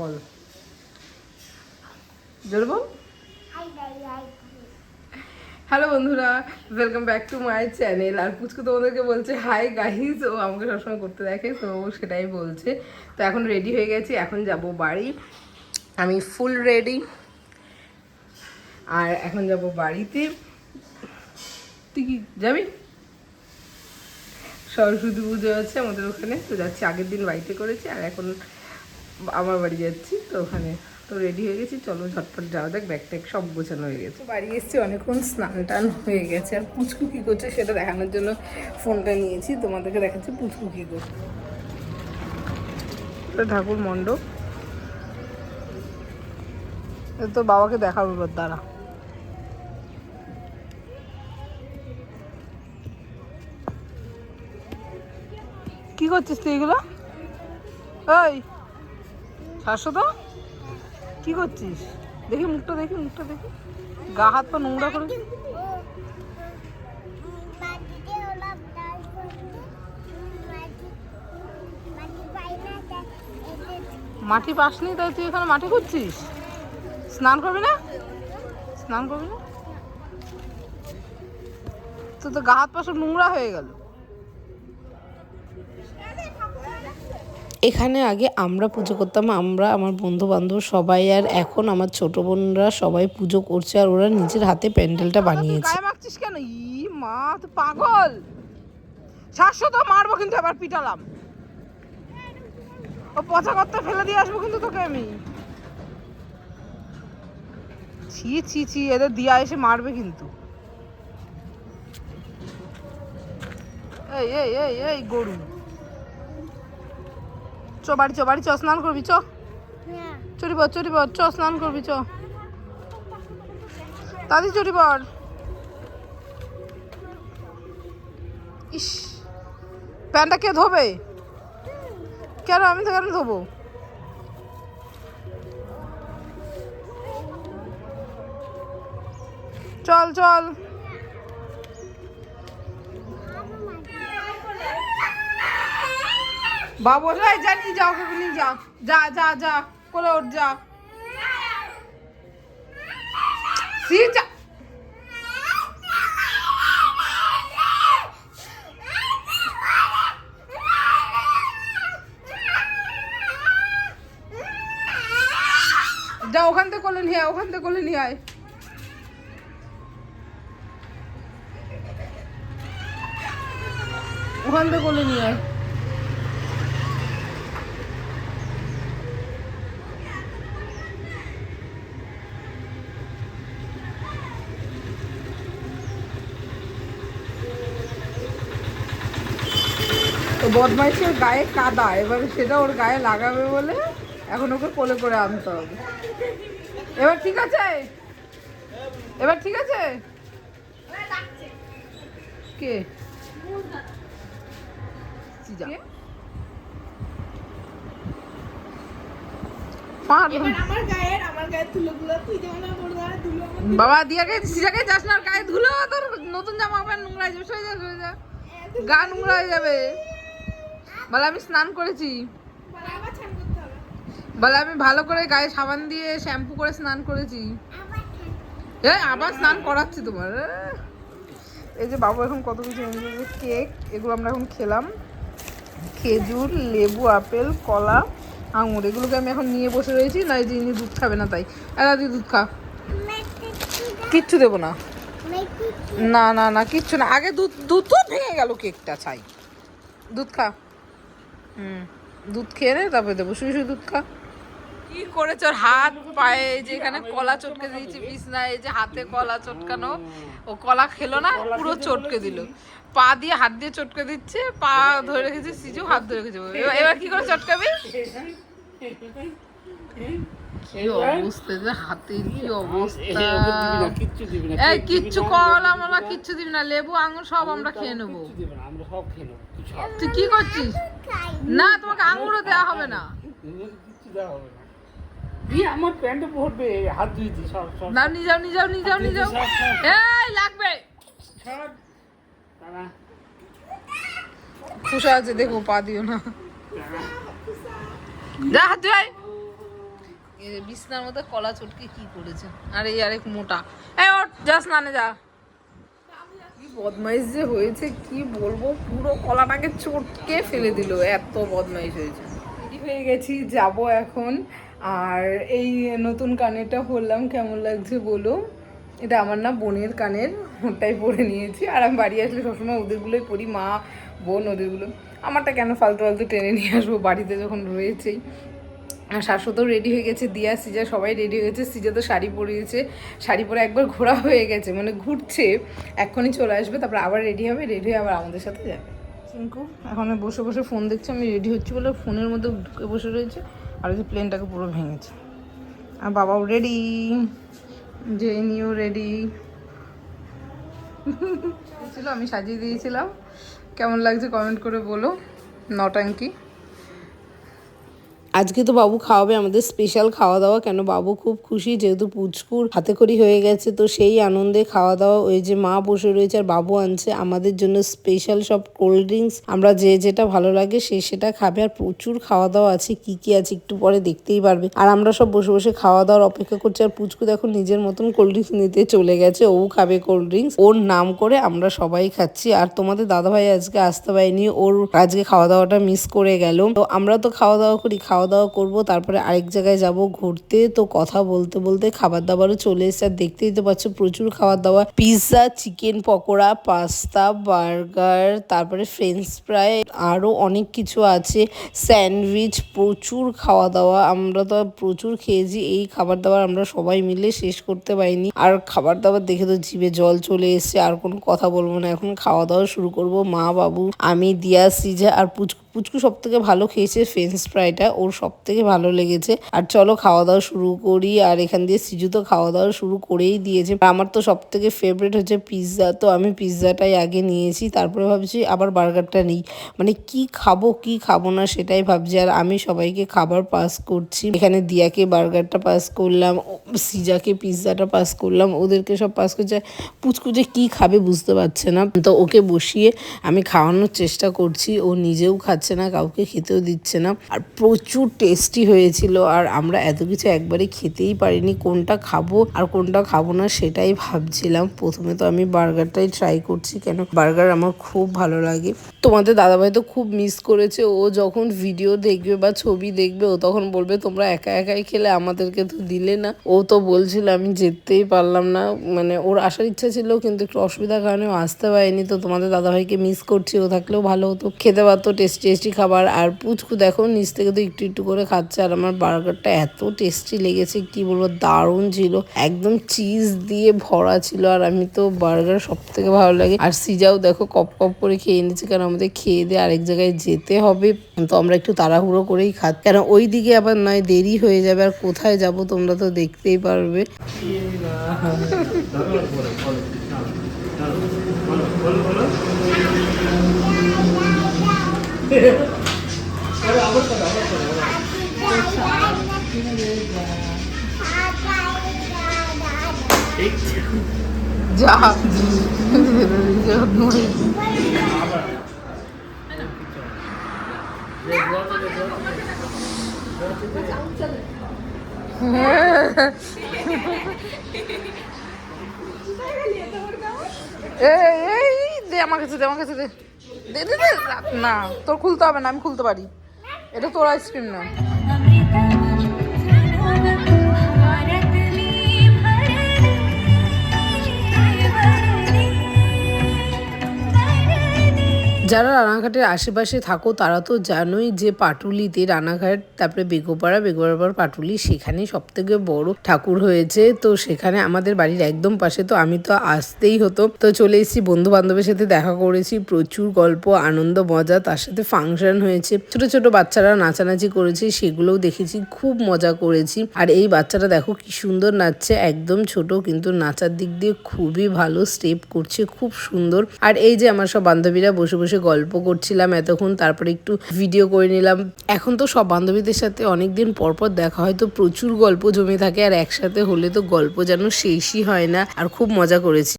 বল। জোরে হ্যালো বন্ধুরা welcome back to my channel আর পুচকু তোমাদেরকে বলছে হাই গাইজ ও আমাকে সবসময় করতে দেখে, তো সেটাই বলছে। তো এখন রেডি হয়ে গেছি, এখন যাব বাড়ি। আমি ফুল রেডি আর এখন যাব বাড়িতে। তুই কি, যাবি? সরস্বতী পুজো আছে আমাদের ওখানে, তো যাচ্ছি আগের দিন বাড়িতে করেছি, আর এখন আমার বাড়ি যাচ্ছি তো ওখানে তো রেডি হয়ে গেছি। চলো ঝটপট যাওয়া যাক ব্যাগ ট্যাগ সব গোছানো হয়ে গেছে। বাড়ি এসেছি অনেকক্ষণ স্নান টান হয়ে গেছে। আর পুচকু কী করছে সেটা দেখানোর জন্য ফোনটা নিয়েছি তোমাদেরকে দেখাচ্ছি পুচকু কী করছে। ঠাকুর মণ্ডপ। তোর বাবাকে দেখাবো এবার দাঁড়া। কি করছিস তুই এগুলো? ওই শাশ্বত কি করছিস? দেখি মুখটা দেখি মুখটা দেখি। গা হাত পা নোংরা করে। মাটি পাসনি, তাই তুই এখানে মাটি করছিস স্নান করবি না? স্নান করবি না? তো তো গা হাত পা সব নোংরা হয়ে গেল। এখানে আগে আমরা পুজো করতাম আমরা আমার বন্ধু বান্ধব সবাই আর এখন আমার ছোট বোনরা সবাই পুজো করছে আর ওরা নিজের হাতে প্যান্ডেলটা বানিয়েছে। মাখছিস কেন? ই মা তো পাগল! শাশ্বত মারবো কিন্তু এবার পিটালাম। ও পচা করতে ফেলে দিয়ে আসব কিন্তু তোকে আমি। ছি ছি ছি এদের দিয়া এসে মারবে কিন্তু। এই এই এই এই গরু। চ বাড়ি চ বাড়ি চ স্নান করবি চ। চুরি পর চুরি পর চ স্নান করবি চ। দাদি চুরি পর ইস। প্যান্টটা কে ধোবে? কেন আমি তো কেন ধোবো? চল চল। বাবু রে যা যাও ওকে নিয়ে যা যা যা যা করে ওঠ, যা। সি, যা। যা, ওখান থেকে কোলে নিয়ে আয়, ওখান থেকে কোলে নিয়ে আয়। ওখান থেকে কোলে নিয়ে আয়। বদমাইশের গায়ে কাদা এবার সেটা ওর গায়ে লাগাবে বলে এখন ওকে কোলে করে আনতে হবে। এবার ঠিক আছে? এবার ঠিক আছে? কে? বাবা দিয়াকে সিজাকে যাস না গায়ে ধুলো তোর নতুন জামা প্যান্ট নোংরা যাবে সরে যা সরে যা। গা নোংরা হয়ে যাবে। বলে আমি স্নান করেছি। বলে আমি ভালো করে গায়ে সাবান দিয়ে শ্যাম্পু করে স্নান করেছি। আবার স্নান করাচ্ছি তোমার। এই যে বাবু এখন কত কিছু এনেছে কেক এগুলো আমরা এখন খেলাম। খেজুর লেবু আপেল কলা আঙুর এগুলোকে আমি এখন নিয়ে বসে রয়েছি না এই যে ইনি দুধ খাবে না তাই। আর দাদি দুধ খা। কিচ্ছু দেবো না। না না না কিচ্ছু না। আগে দুধ দুধ তো ভেঙে গেল কেকটা ছাই। দুধ খা। হুম। দুধ খেয়ে নে, তারপরে দেবো। শুধু শুধু দুধ খা। কি করেছ ওর হাত, পায়ে যে এখানে কলা চটকে দিয়েছি বিছনায় এই যে হাতে কলা চটকানো। ও কলা খেলো না, পুরো চটকে দিল। পা দিয়ে হাত দিয়ে চটকে দিচ্ছে, পা ধরে রেখেছে, সিজু হাত ধরে রেখেছে। এবার কি করে চটকাবি? কি অবস্থা যে হাতের কি অবস্থা? কিচ্ছু দিবি না এই কিচ্ছু কলা মলা কিচ্ছু দিবি না লেবু আঙুর সব আমরা খেয়ে নেব। তুই কি করছিস? না তোমাকে আঙুরও দেওয়া হবে না। আমার প্যান্টে পড়বে হাত ধুই দি সব সব না নিয়ে যাও নিয়ে যাও নিয়ে যাও নিয়ে যাও। এই লাগবে। খুশা আছে দেখো পা দিও না। যা হাত ধুয়ে বিছনার মধ্যে কলা চটকে কি করেছে? আর, এই আরেক মোটা। এই ওর যা, স্নানে যা। কি বদমাইশ যে হয়েছে, কি বলব? পুরো কলাটাকে চটকে ফেলে দিল, এত বদমাইশ হয়েছে। হয়ে গেছি, যাব এখন। আর এই নতুন কানেরটা পরলাম, কেমন লাগছে বলো এটা আমার না বোনের কানের, ওটাই পরে নিয়েছি। আর আমি বাড়ি আসলে সবসময় ওদেরগুলোই পরি, মা, বোন, ওদেরগুলো। আমারটা কেন ফালতু ফালতু টেনে নিয়ে আসব? বাড়িতে যখন রয়েছেই। শাশ্বতও রেডি হয়ে গেছে, দিয়া, সিজা সবাই রেডি হয়ে গেছে, সিজা তো শাড়ি পরিয়েছে, শাড়ি পরে একবার ঘোরা হয়ে গেছে মানে ঘুরছে, এক্ষুনি চলে আসবে, তারপর আবার রেডি হবে রেডি হয়ে আবার আমাদের সাথে যাবে। চিঙ্কু এখন বসে বসে ফোন দেখছে, আমি রেডি হচ্ছি বলে ফোনের মধ্যে ঢুকে বসে রয়েছে, আর ওই প্লেনটাকে পুরো ভেঙেছে। আর বাবাও রেডি যে নিও রেডি ছিল, আমি সাজিয়ে দিয়েছিলাম। কেমন লাগছে কমেন্ট করে বলো নটাঙ্কি আজকে তো বাবু খাওয়াবে, আমাদের স্পেশাল খাওয়া দাওয়া কেন বাবু খুব খুশি, যেহেতু পুচকুর হাতে করি হয়ে গেছে, তো সেই আনন্দে খাওয়া দাওয়া ওই যে মা বসে রয়েছে আর বাবু আনছে। আমাদের জন্য স্পেশাল সব কোল্ড ড্রিঙ্কস আমরা যে যেটা ভালো লাগে, সে সেটা খাবে। আর প্রচুর খাওয়া দাওয়া আছে, কি কি আছে একটু পরে দেখতেই পারবে। আর আমরা সব বসে বসে খাওয়া দাওয়ার অপেক্ষা করছি, আর পুচকু দেখো নিজের মতন কোল্ড ড্রিঙ্কস নিতে চলে গেছে। ও খাবে কোল্ড ড্রিঙ্কস ওর নাম করে আমরা সবাই খাচ্ছি। আর তোমাদের দাদাভাই আজকে আসতে পারেনি। ওর আজকে খাওয়া দাওয়াটা মিস করে গেল। তো আমরা তো খাওয়া দাওয়া করি। খাওয়া দাওয়া করব, তারপরে আরেক জায়গায় যাব ঘুরতে। তো কথা বলতে বলতে খাবার দাবারও চলে এসেছে। আর দেখতেই তো পাচ্ছ প্রচুর খাবার দাবার pizza, chicken, pakora, pasta, burger, তারপরে ফ্রেঞ্চ ফ্রাই আরও অনেক কিছু আছে। স্যান্ডউইচ, প্রচুর খাওয়া দাওয়া আমরা তো প্রচুর খেয়েছি। এই খাবার দাবার আমরা সবাই মিলে শেষ করতে পারিনি। আর খাবার দাবার দেখে তো জিভে জল চলে এসছে। আর কোনো কথা বলব না। এখন খাওয়া দাওয়া শুরু করব মা বাবু আমি, দিয়া, সিজা আর পুচকু পুচকু সব থেকে ভালো খেয়েছে ফ্রেঞ্চ ফ্রাইটা ওর সব থেকে ভালো লেগেছে। আর চলো খাওয়া দাওয়া শুরু করি, আর এখান দিয়ে সিজু তো খাওয়া দাওয়া শুরু করেই দিয়েছে। আমার তো সব থেকে ফেভারিট হচ্ছে পিৎজা তো আমি পিৎজাটাই আগে নিয়েছি, তারপরে ভাবছি আবার বার্গারটা নিই। মানে কি খাব কি খাব না সেটাই ভাবছি, আর আমি সবাইকে খাবার পাস করছি। এখানে দিয়াকে বার্গারটা পাস করলাম সিজাকে পিৎজাটা পাস করলাম, ওদেরকে সব পাস করছে। পুচকু যে কি খাবে বুঝতে পারছে না। তো ওকে বসিয়ে আমি খাওয়ানোর চেষ্টা করছি, ও নিজেও খাচ্ছে। না, কাউকে খেতেও দিচ্ছে না। আর প্রচুর টেস্টি হয়েছিল আর আমরা এত কিছু একবারে খেতেই পারিনি, কোনটা খাব আর কোনটা খাব না সেটাই ভাবছিলাম। প্রথমে তো আমি বার্গারটাই ট্রাই করছি কেন? বার্গার আমার খুব ভালো লাগে। তোমাদের দাদাভাই তো খুব মিস করেছে, ও যখন ভিডিও দেখবে বা ছবি দেখবে, ও তখন বলবে, তোমরা একা একাই খেলে, আমাদেরকে তো দিলে না। ও তো বলছিল, আমি যেতেই পারলাম না। মানে ওর আসার ইচ্ছা ছিল, কিন্তু একটু অসুবিধার কারণে আসতে পারেনি। তো তোমাদের দাদাভাইকে মিস করছি, ও থাকলেও ভালো হতো। খেতে পারতো টেস্টি টেস্টি খাবার আর পুচকু দেখো নিচ থেকে তো একটু একটু করে খাচ্ছে আর আমার বার্গারটা এত টেস্টি লেগেছে কি বলব দারুণ ছিল। একদম চিজ দিয়ে ভরা ছিল আর আমি তো বার্গার সব থেকে ভালো লাগে। আর সিজাও দেখো কপ কপ করে খেয়ে নিচ্ছে কারণ আমাদের খেয়ে দিয়ে আরেক জায়গায় যেতে হবে। তো আমরা একটু তাড়াহুড়ো করেই খাচ্ছি। কারণ ওই দিকে আবার নয় দেরি হয়ে যাবে আর কোথায় যাব তোমরা তো দেখতেই পারবে। যা এই দে আমার কাছে দে আমার কাছে দে দে না তোর খুলতে হবে না আমি খুলতে পারি। এটা তোর আইসক্রিম না। যারা রানাঘাটের আশেপাশে থাকো, তারা তো জানোই যে পাটুলিতে রানাঘাট, তারপরে বেগোপাড়া, বেগোপাড়ার পর পাটুলি, সেখানেই সব থেকে বড় ঠাকুর হয়েছে। তো সেখানে আমাদের বাড়ির একদম পাশে, তো আমি তো আসতেই হতো। তো চলে এসেছি বন্ধু বান্ধবের সাথে দেখা করেছি, প্রচুর গল্প, আনন্দ, মজা, তার সাথে ফাংশন হয়েছে। ছোট ছোট বাচ্চারা নাচানাচি করেছে, সেগুলোও দেখেছি, খুব মজা করেছি। আর এই বাচ্চাটা দেখো কি সুন্দর নাচছে, একদম ছোট, কিন্তু নাচার দিক দিয়ে খুবই ভালো, স্টেপ করছে, খুব সুন্দর। আর এই যে আমার সব বান্ধবীরা বসে বসে গল্প করছিলাম এতক্ষণ, তারপরে একটু ভিডিও করে নিলাম। এখন তো সব বান্ধবীদের সাথে অনেকদিন দিন পরপর দেখা হয়, তো প্রচুর গল্প জমে থাকে আর একসাথে হলে তো গল্প যেন শেষই হয় না। আর খুব মজা করেছি।